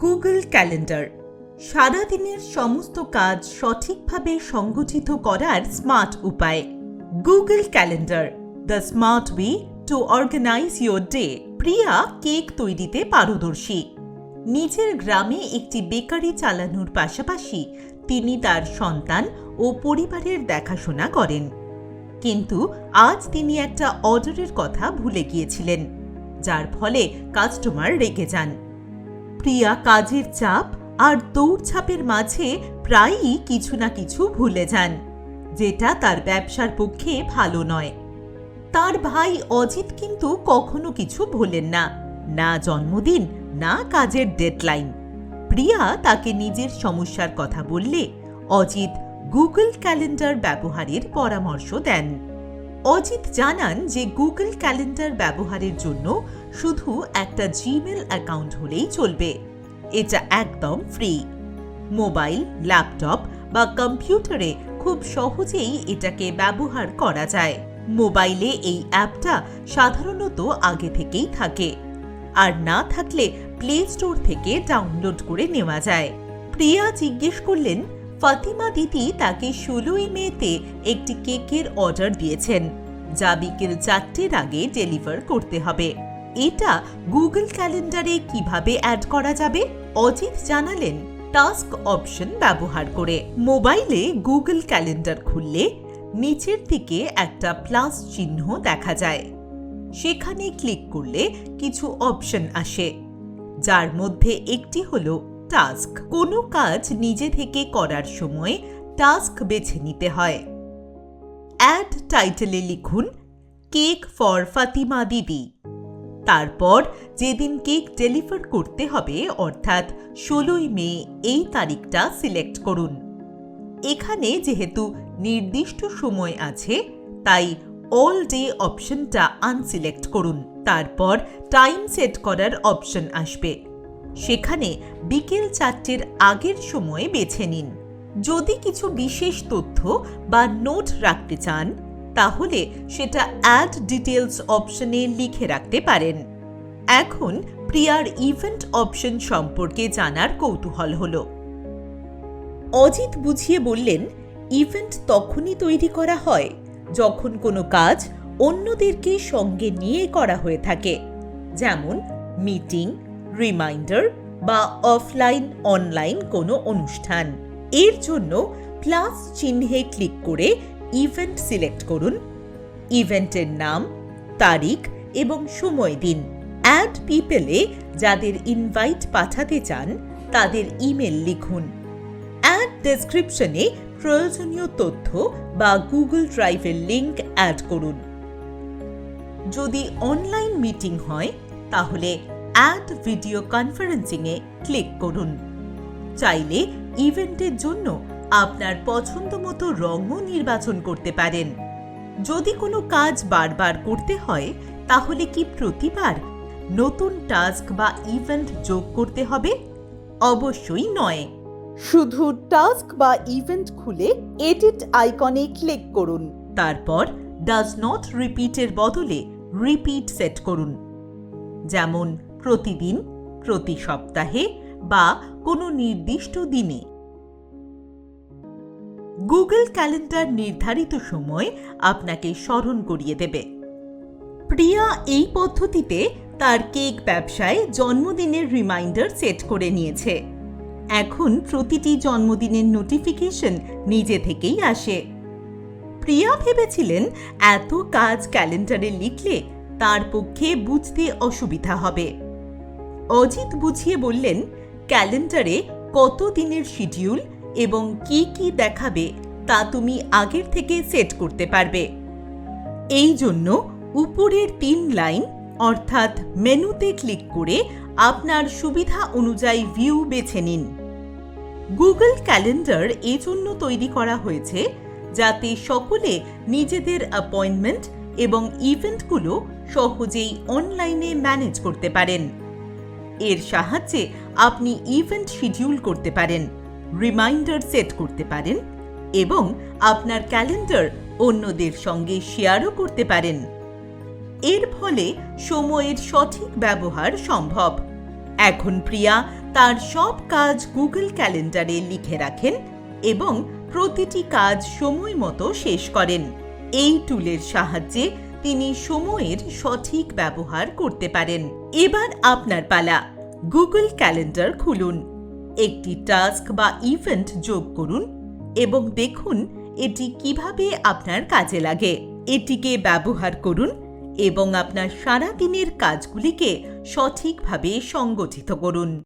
Google calendar সারাদিনের সমস্ত কাজ সঠিকভাবে সংগঠিত করার স্মার্ট উপায়। Google calendar the smart way to organize your day Priya cake তৈরিতে পারদর্শী। নিজের গ্রামে একটি বেকারি চালানোর পাশাপাশি তিনি তার সন্তান ও পরিবারের দেখাশোনা করেন। কিন্তু আজ তিনি একটা অর্ডারের কথা ভুলে গিয়েছিলেন, যার ফলে কাস্টমার রেগে যান। প্রিয়া কাজের চাপ আর দৌড়ঝাঁপের মাঝে প্রায়ই কিছু না কিছু ভুলে যান, যেটা তার ব্যবসার পক্ষে ভালো নয়। তার ভাই অজিত কিন্তু কখনো কিছু ভোলেন না না জন্মদিন, না কাজের ডেডলাইন। প্রিয়া তাকে নিজের সমস্যার কথা বললে অজিত গুগল ক্যালেন্ডার ব্যবহারের পরামর্শ দেন। অজিত জানান যে গুগল ক্যালেন্ডার ব্যবহারের জন্য শুধু একটা জিমেল অ্যাকাউন্ট হলেই চলবে। এটা একদম ফ্রি। মোবাইল, ল্যাপটপ বা কম্পিউটারে খুব সহজেই এটাকে ব্যবহার করা যায়। মোবাইলে এই অ্যাপটা সাধারণত আগে থেকেই থাকে। আর না থাকলে প্লে স্টোর থেকে ডাউনলোড করে নেওয়া যায়। প্রিয়া জিজ্ঞেস করলেন ফাতিমা দিদি তাকে ষোলোই মেতে একটি কেকের অর্ডার দিয়েছেন, যা বিকেল চারটের আগে ডেলিভার করতে হবে। এটা গুগল ক্যালেন্ডারে কীভাবে অ্যাড করা যাবে? অজিত জানালেন, টাস্ক অপশন ব্যবহার করে। মোবাইলে গুগল ক্যালেন্ডার খুললে নিচের দিকে একটা প্লাস চিহ্ন দেখা যায়। সেখানে ক্লিক করলে কিছু অপশন আসে, যার মধ্যে একটি হলো টাস্ক কোনো কাজ নিজে থেকে করার সময় টাস্ক বেছে নিতে হয়। অ্যাড টাইটেলে লিখুন কেক ফর ফাতিমা দিদি তারপর যেদিন কেক ডেলিভার করতে হবে, অর্থাৎ ষোলোই মে এই তারিখটা সিলেক্ট করুন। এখানে যেহেতু নির্দিষ্ট সময় আছে, তাই অল ডে অপশনটা আনসিলেক্ট করুন। তারপর টাইম সেট করার অপশন আসবে। সেখানে বিকেল চারটের আগের সময়ে বেছে নিন। যদি কিছু বিশেষ তথ্য বা নোট রাখতে চান, তাহলে সেটা অ্যাড ডিটেলস অপশনে লিখে রাখতে পারেন। এখন প্রিয়ার ইভেন্ট অপশন সম্পর্কে জানার কৌতূহল হলো। অজিত বুঝিয়ে বললেন ইভেন্ট তখনই তৈরি করা হয় যখন কোনো কাজ অন্যদেরকে সঙ্গে নিয়ে করা হয়ে থাকে। যেমন মিটিং রিমাইন্ডার বা অফলাইন অনলাইন কোনো অনুষ্ঠান। এর জন্য প্লাস চিহ্নে ক্লিক করে ইভেন্ট সিলেক্ট করুন। ইভেন্টের নাম, তারিখ এবং সময় দিন। অ্যাড পিপেলে যাদের ইনভাইট পাঠাতে চান, তাদের ইমেল লিখুন। অ্যাড ডেসক্রিপশনে প্রয়োজনীয় তথ্য বা গুগল ড্রাইভের লিঙ্ক অ্যাড করুন। যদি অনলাইন মিটিং হয়, তাহলে অ্যাড ভিডিও কনফারেন্সিংয়ে ক্লিক করুন। চাইলে ইভেন্টের জন্য আপনার পছন্দ মতো রঙও নির্বাচন করতে পারেন। যদি কোনো কাজ বারবার করতে হয়, তাহলে কি প্রতিবার নতুন টাস্ক বা ইভেন্ট যোগ করতে হবে? অবশ্যই নয়। শুধু টাস্ক বা ইভেন্ট খুলে এডিট আইকনে ক্লিক করুন। তারপর ডাজ নট রিপিটের বদলে রিপিট সেট করুন। যেমন প্রতিদিন, প্রতি সপ্তাহে বা কোনো নির্দিষ্ট দিনে। গুগল ক্যালেন্ডার নির্ধারিত সময় আপনাকে স্মরণ করিয়ে দেবে। প্রিয়া এই পদ্ধতিতে তার কেক ব্যবসায় জন্মদিনের রিমাইন্ডার সেট করে নিয়েছে। এখন প্রতিটি জন্মদিনের নোটিফিকেশন নিজে থেকেই আসে। প্রিয়া ভেবেছিলেন এত কাজ ক্যালেন্ডারে লিখলে তার পক্ষে বুঝতে অসুবিধা হবে। অজিত বুঝিয়ে বললেন, ক্যালেন্ডারে কত দিনের শিডিউল এবং কি কি দেখাবে তা তুমি আগের থেকে সেট করতে পারবে। এই জন্য উপরের তিন লাইন, অর্থাৎ মেনুতে ক্লিক করে আপনার সুবিধা অনুযায়ী ভিউ বেছে নিন। গুগল ক্যালেন্ডার এজন্য তৈরি করা হয়েছে যাতে সকলে নিজেদের অ্যাপয়েন্টমেন্ট এবং ইভেন্টগুলো সহজেই অনলাইনে ম্যানেজ করতে পারেন। এর সাহায্যে আপনি ইভেন্ট শিডিউল করতে পারেন রিমাইন্ডার সেট করতে পারেন এবং আপনার ক্যালেন্ডার অন্যদের সঙ্গে শেয়ারও করতে পারেন। এর ফলে সময়ের সঠিক ব্যবহার সম্ভব। এখন প্রিয়া তার সব কাজ গুগল ক্যালেন্ডারে লিখে রাখেন এবং প্রতিটি কাজ সময় মতো শেষ করেন। এই টুলের সাহায্যে তিনি সময়ের সঠিক ব্যবহার করতে পারেন। এবার আপনার পালা। গুগল ক্যালেন্ডার খুলুন। একটি টাস্ক বা ইভেন্ট যোগ করুন এবং দেখুন এটি কীভাবে আপনার কাজে লাগে। এটিকে ব্যবহার করুন এবং আপনার সারা দিনের কাজগুলিকে সঠিকভাবে সংগঠিত করুন।